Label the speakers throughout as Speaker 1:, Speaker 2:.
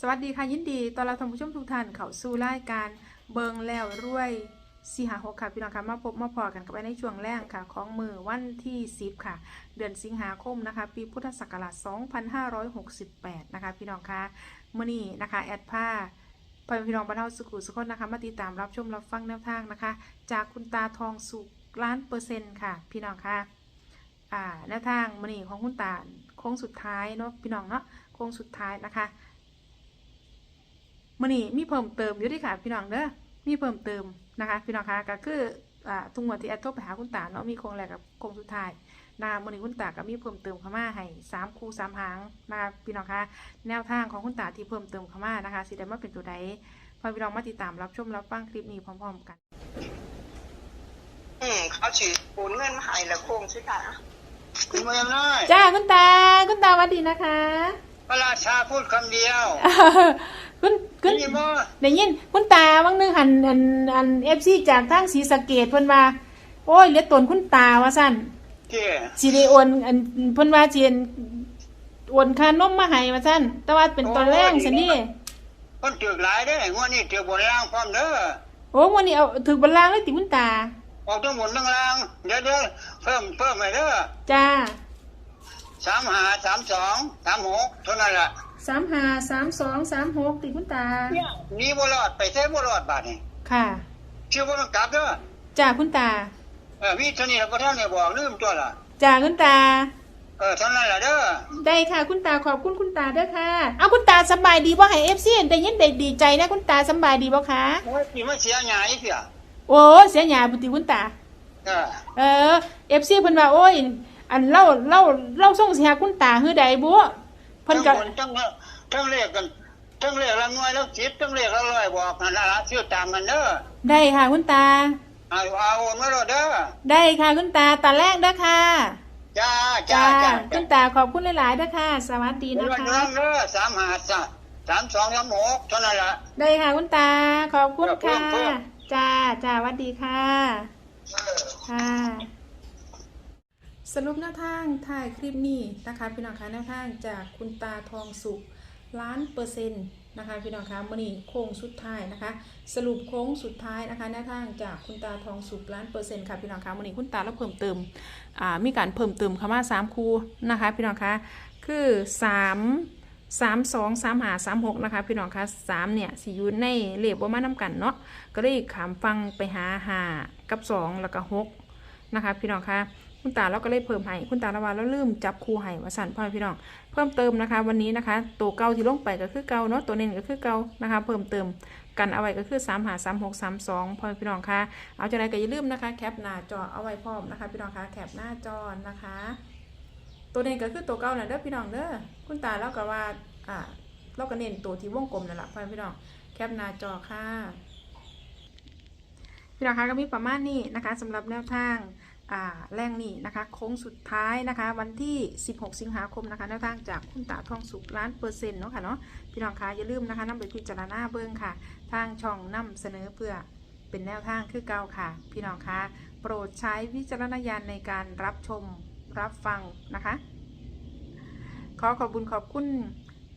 Speaker 1: สวัสดีค่ะยินดีตอนเรับท่านผู้ชมทุกท่านเข้าสู่รายการเบิงแล้วรวยสี่หาหกค่ะพี่น้องค่ะมาพบมาพอกันกับไว้ในช่วงแรกค่ะ ของมือวันที่10ค่ะ เดือนสิงหาคมนะคะ ปีพุทธศักราช2568นะคะ พี่น้องค่ะมื่อนี้นะคะ แอดผ้าพอพี่น้องบรรเทาสุขุสุขคนนะคะ มาติดตามรับชมรับฟังแนวทางนะคะ จากคุณตาทองสุกล้านเปอร์เซ็นต์ค่ะ พี่น้องค่ะอ่าแนวทางมื่อนี้ของคุณตาโค้งสุดท้ายเนาะพี่น้องเนาะโค้งสุดท้ายนะคะ มื่อนี้มีเพิ่มเติมอยู่ด้วยค่ะพี่น้องเด้อมีเพิ่มเติมนะคะ พี่น้องคะก็คืออ่าทุกวันที่แอดโทรไปหาคุณตาเนาะมีโครงแรกกับโครงสุดท้ายนะคะมื่อนี้คุณตาก็มีเพิ่มเติมเข้ามาให้สามคู่สามหางนะคะพี่น้องคะแนวทางของคุณตาที่เพิ่มเติมเข้ามานะคะสิได้มาเป็นตัวใดพอพี่น้องมาติดตามรับชมรับฟังคลิปนี้พร้อม ๆ กัน
Speaker 2: อืมเขาฉีดปูนเงินมาให้แล้วโค้งสุดท้ายอะ
Speaker 3: คุณมายังน้อย
Speaker 1: จ้าคุณตาคุณตาสวัสดีนะคะ
Speaker 3: พระราชาพูดคำเดียว
Speaker 1: คุณคุณ
Speaker 3: นี่บ่
Speaker 1: ได้ยินคุณตาบางนึงหันอันอันเอฟซีจากทางศรีสะเกดเพิ่นว่าโอ้ยเหลือตนคุณตาว่าสั่น
Speaker 3: เจ้
Speaker 1: สิได้โอนอันเพิ่นว่าสิอันโอนค่านมมาให้ว่าสั่นแต่ว่าเป็นตอนแรกซั่นนี่
Speaker 3: คนถือหลายเด้งวดนี้ถือบนล่างพร้อมเด้อ
Speaker 1: โอ้วันนี้เอาถึกบัลลังก์เลยติคุณตา
Speaker 3: ออกทั้งบนทั้งล่างเดี๋ยวเดี๋ยวเพิ่มเพิ่มไปเด้อ
Speaker 1: จ้า
Speaker 3: สามหาสามสองสามหกเท่านั้นล่ะ
Speaker 1: 35 32 36ติคุณตา
Speaker 3: หนี่บ่รอดไปใช้บ่รอดบาดนี่
Speaker 1: ค่ะ
Speaker 3: ชื่อบ่ต้องกลับเด้อ
Speaker 1: จ้าคุณตา
Speaker 3: เออมีเท่านี้แล้วบ่ทันได้บอกลืมตัวล่ะ
Speaker 1: จ้าคุณตา
Speaker 3: เออเท่านั้นล่ะเด้อ
Speaker 1: ได้ค่ะคุณตาขอบคุณคุณตาเด้อค่ะ เอาคุณตาสำบายดีบ่ให้ FC ได้ยินได้ดีใจนะคุณตาสำบายดีบ่คะ
Speaker 3: โอ้ยสิมาเสียหายเสีย
Speaker 1: โอ้เสียหยาบุติคุณตา
Speaker 3: เออ
Speaker 1: เออ FC เพิ่นว่าโอ้ย อันเล่าเล่าเล่าส่งเสียคุณตาฮือใดบ่ เพิ่นก็
Speaker 3: ทั้งบนทั้งทั้งเลขกันทั้งเลขละหน่วยแล้วจิตทั้งเลขละร้อยบอกนั่นล่ะชื่อตามกันเด้อ
Speaker 1: ได้ค่ะคุณตา
Speaker 3: เอาเอาโอนมาโลดเด้อ
Speaker 1: ได้ค่ะคุณตาตาแรกเด้อค่ะ
Speaker 3: จ้าจ้า
Speaker 1: จ้า
Speaker 3: จ้า
Speaker 1: คุณตาขอบคุณหลายๆเด้อค่ะ สวัสดี
Speaker 3: เดื
Speaker 1: นะ
Speaker 3: อน
Speaker 1: คะ
Speaker 3: เดือนเด้อสามหาจ้าสามสองสามหกเท่านั้นละ
Speaker 1: ได้ค่ะคุณตา ขอบคุณ
Speaker 3: เพิ่
Speaker 1: ค่ะ
Speaker 3: มเพิ่ม
Speaker 1: จ้าจ้าสวัสดีค่ะ ค่ะ สรุปแนวทางถ่ายคลิปนี้นะคะพี่น้องคะแนวทางจากคุณตาทองสุขล้านเปอร์เซ็นต์นะคะพี่น้องคะมื่อนี้โค้งสุดท้ายนะคะ สรุปโค้งสุดท้ายนะคะแนวทางจากคุณตาทองสุขล้านเปอร์เซ็นต์ค่ะพี่น้องคะมื่อนี้คุณตาแล้วเพิ่มเติมอ่ามีการเพิ่มเติมคำว่าสามคูนะคะพี่น้องคะคือสามสามสองสามหาสามหกนะคะพี่น้องคะสามเนี่ยสิอยู่ในเลขบ่ามาน้กันเนาะก็เลยขามฟังไปหาหากับสองแล้วก็หกนะคะพี่น้องคะ คุณตาเราก็เลยเพิ่มให้คุณตาละวาแล้วลืมจับคู่ให้วาสันพ่อพี่น้อง เพิ่มเติมนะคะ วันนี้นะคะ ตัวเก่าที่ลงไปก็คือเก่าเนาะตัวเน้นก็คือเก่านะคะ เพิ่มเติมกันเอาไว้ก็คือ3หา3 6 3 2พ่อพี่น้องคะเอาจากไหนก็อย่าลืมนะคะแคปหน้าจอเอาไว้พร้อมนะคะ พี่น้องคะแคปหน้าจอนะคะ ตัวเน้นก็คือตัวเก่าน่ะเด้อพี่น้องเด้อคุณตาเราก็ว่าอ่าเราก็เน้นตัวที่วงกลมนั่นแหละพ่อพี่น้องแคปหน้าจอค่ะพี่น้องคะก็มีประมาณนี้นะคะสำหรับแนวทาง แรงนี้นะคะโค้งสุดท้ายนะคะ วันที่ 16 สิงหาคมนะคะแนวทางจากคุณตาทองสุกล้านเปอร์เซ็นต์เนาะค่ะเนาะพี่น้องคะอย่าลืมนะคะนำไปพิจารณาเบิ้องค่ะ ทางช่องนำเสนอเพื่อเป็นแนวทางคือเก่าค่ะ พี่น้องคะโปรดใช้วิจารณญาณในการรับชมรับฟังนะคะ ขอขอบคุณขอบคุณ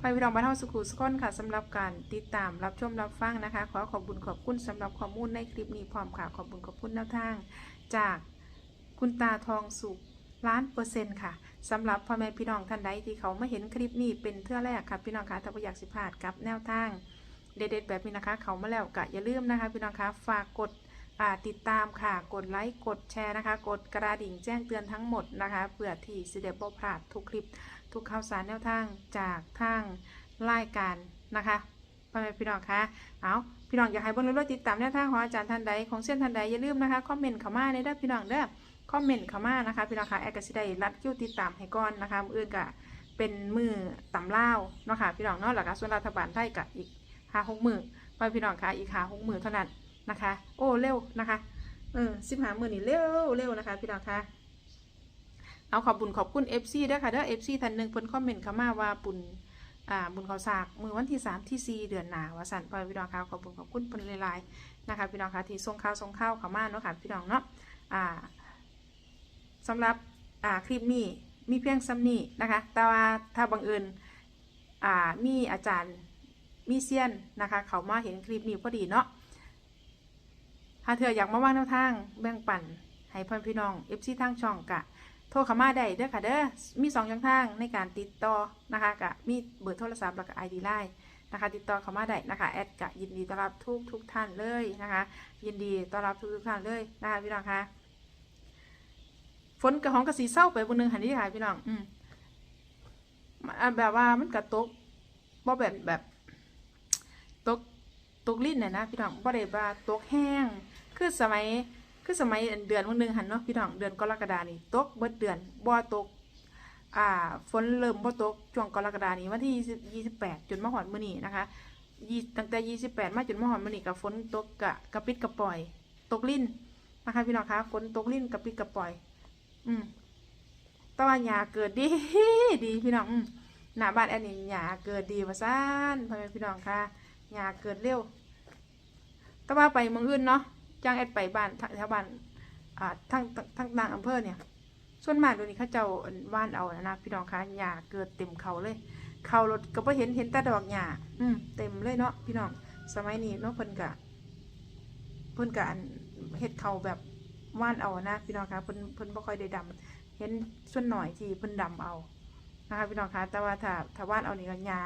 Speaker 1: พายวิรองบ้านเฮาสุขุสกอนค่ะสำหรับการติดตามรับชมรับฟังนะคะ ขอขอบคุณขอบคุณสำหรับข้อมูลในคลิปนี้พร้อมค่ะขอบคุณขอบคุณแนวทางจาก คุณตาทองสุขล้านเปอร์เซ็นต์ค่ะสำหรับพ่อแม่พี่น้องท่านใดที่เขาไม่เห็นคลิปนี้เป็นเทื่อแรกค่ะพี่น้องคะถ้าอยากสิพาดกับแนวทางเด็ดๆแบบนี้นะคะ เขามาแล้วก็อย่าลืมนะคะพี่น้องคะฝากกดติดตามค่ะกดไลค์กดแชร์นะคะ กดกระดิ่งแจ้งเตือนทั้งหมดนะคะเพื่อที่สิเดบพลาดทุกคลิป ทุกข่าวสารแนวทางจากทางรายการนะคะพ่อแม่พี่น้องคะเอาพี่น้องอยากให้บนรู้ติดตามแนวทางของอาจารย์ท่านใดของเส้นท่านใดอย่าลืมนะคะคอมเมนต์เข้ามาในเด้อพี่น้องเด้อ คอมเมนต์เข้ามานะคะพี่น้องคะแอดกสิได้รัดคิวติดตามให้ก่อนนะคะมืออื่นกะเป็นมือตำเล่าเนาะค่ะพี่น้องเนาะหลักส่วนรัฐบาลไทยกับอีกห้าหกมือไปพี่น้องคะอีกห้าหกมือเท่านั้นนะคะ โอ้เร็วนะคะเออสิบห้ามือนี่เร็วเร็วนะคะพี่น้องคะเอาขอบบุญขอบคุณ FC ด้วยค่ะเด้อ FC ท่านหนึ่งเพิ่นคอมเมนต์เข้ามาว่าบุญอ่าบุญเขาสากมือวันที่3ที่4เดือนหนาวสันพ่อพี่น้องค่ะขอบบุญขอบคุณเพิ่นหลายๆนะคะพี่น้องค่ะที่ส่งข่าวส่งข้าวเข้ามาเนาะค่ะพี่น้องเนาะอ่า สำหรับอ่าคลิปนี้มีเพียงซ้ำนี้นะคะ แต่ว่าถ้าบังเอิญอ่ามีอาจารย์มีเซียนนะคะ เขามาเห็นคลิปนี้พอดีเนาะถ้าเธออยากมาว่างแนวทางแบ่งปันให้พ่อพี่น้องเอฟซีทางช่องกะโทรเข้ามาได้เด้อค่ะเด้อ มีสองช่องทางในการติดต่อนะคะกะมีเบอร์โทรศัพท์แล้วก็ไอดีไลน์นะคะติดต่อเข้ามาได้นะคะแอดกะยินดีต้อนรับทุกทุกท่านเลยนะคะ ยินดีต้อนรับทุกทุกท่านเลยนะคะพี่น้องคะ นกระหองกระสีเศร้าไปบนหนึ่งหันนี่ค่ะพี่น้องอืมแบบว่ามันกระตกบ่แบบแบบตกตกลิ้นน่ะนะพี่น้องบ่ได้ว่าตกแห้ง คือสมัยคือสมัยเดือนวันหนึ่งหันเนาะพี่น้องเดือนกรกฎานี่ตกเบิดเดือนบ่ตก อ่าฝนเริ่มบ่ตกช่วงกรกฎานี่วันที่ยี่สิบแปดจนมาหอดมื้อนี้นะคะยี่ตั้งแต่ยี่สิบแปดมาจนมาหอดมื้อนี้กับฝนตกกะกระปิดกระปล่อย ตกลิ้นนะคะพี่น้องคะฝนตกลิ้นกระปิดกระปล่อย อืมตะวันหยาเกิดดีดีพี่น้องอืมหน้าบ้านแอนนี่หยาเกิดดีว่าซ่านพ่อแม่พี่น้องค่ะหยาเกิดเร็วต่ว่าไปเมืองอื่นเนาะจ้างแอดไปบ้านแถวบ้านอ่าทั้งทั้งนางอำเภอเนี่ยส่วนมากเดี๋ยวนี้เขาเจ้าว่านเอานะนะพี่น้องคะหญ้าเกิดเต็มเขาเลย เขารถก็บ่เห็นเห็นแต่ดอกหญ้าอืมเต็มเลยเนาะพี่น้องสมัยนี้เนาะเพิ่นกะเพิ่นกะอันเฮ็ดเขาแบบ ว่านเอานะพี่น้องคะเพิ่นเพิ่นบ่ค่อยได้ดำเห็นส่วนหน่อยที่เพิ่นดำเอานะคะพี่น้องคะแต่ว่าถ้าถ้าว่านเอานี่ก็หญ้า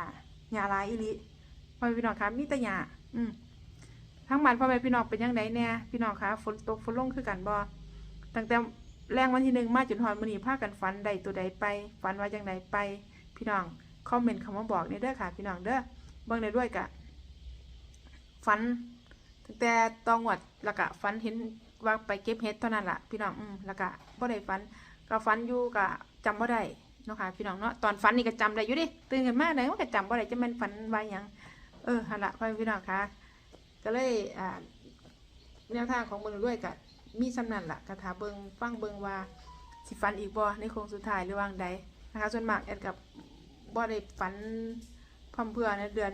Speaker 1: หญ้าลายอีหลีพ่อแม่พี่น้องคะมีแต่หญ้าอืมทั้งบ้านพ่อแม่พี่น้องเป็นยังไงเนี่ยพี่น้องคะฝนตกฝนลงคือกันบ่ตั้งแต่แรงวันที่หนึ่งมาจนหอนมือนีพากันฝันใดตัวใดไปฝันว่าจังใดไป พี่น้องคอมเมนต์คำว่าบอกเนี่ยเด้อค่ะ พี่น้องเด้อเบิ่งได้ด้วยกะฝันตั้งแต่ตองหวัดล้วก็ฝันเห็น ว่าไปเก็บเห็ดเท่านั้นล่ะ พี่น้องอืมแล้วก็บ่ได้ฝันก็ฝันอยู่ก็จำบ่ได้เนาะค่ะพี่น้องเนาะตอนฝันนี่ก็จำได้อยู่ดิตื่นขึ้นมาได้ว่าก็จำบ่ได้จะแม่นฝันว่าหยังเออหั่นละพ่อพี่น้องคะก็เลยอ่าแนวทางของเบิงด้วยกับมีสำนันละกระถาเบิงฟังเบิงว่าสิฟันอีกบ่ในโค้งสุดท้ายหรือว่างใดนะคะส่วนมากแอดกับบ่ได้ฝันพร้อมเพื่อในเดือน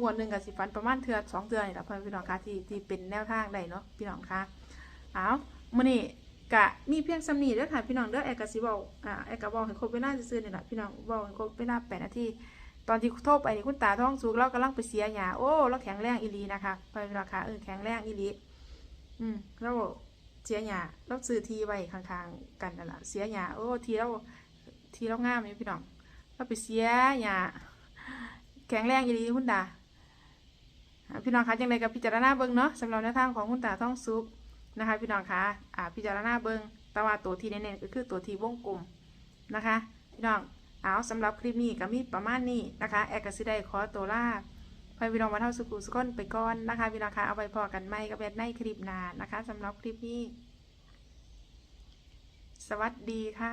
Speaker 1: งวดหนึ่งกับสิฟันประมาณเทือสองเทือนนี่แหละพ่อพี่น้องคะที่ที่เป็นแนวทางใดเนาะพี่น้องคะ เอามื่อนี้กะมีเพียงสำนีเด้อค่ะพี่น้องเด้อแอกับสิบอกอ่าแอกับอกให้ครบเวลาซื่อๆนี่แหละพี่น้องบอกให้ครบเวลาแปดนาทีตอนที่โทรไปนี่คุณตาท้องสุกเรากำลังไปเสียหยาโอ้เราแข็งแรงอีลีนะคะไปราคาเออแข็งแรงอีลีอืมเราเสียหยาเราซื้อทีไว้ข้างๆกันนั่นแหละเสียหยาโอ้ทีเราทีเราง่ามนี่พี่น้องเราไปเสียหยาแข็งแรงอีลีคุณตาพี่น้องคะจังไดกับพิจารณาเบิ้งเนาะสำหรับแนวทางของคุณตาท้องสุก นะคะพี่น้องคะอ่าพิจารณาเบิงแต่ว่าตัวที่เน้นๆก็คือตัวที่วงกลมนะคะพี่น้องเอาสำหรับคลิปนี้ก็มีประมาณนี้นะคะแอร์กสิได้ขอตัวลาไปพี่น้องมาเท่าสุกุสก้นไปก่อนนะคะพี่น้องคะเอาไปพอกันไหมกับแบดในคลิปหน้านะคะสำหรับคลิปนี้ สวัสดีค่ะ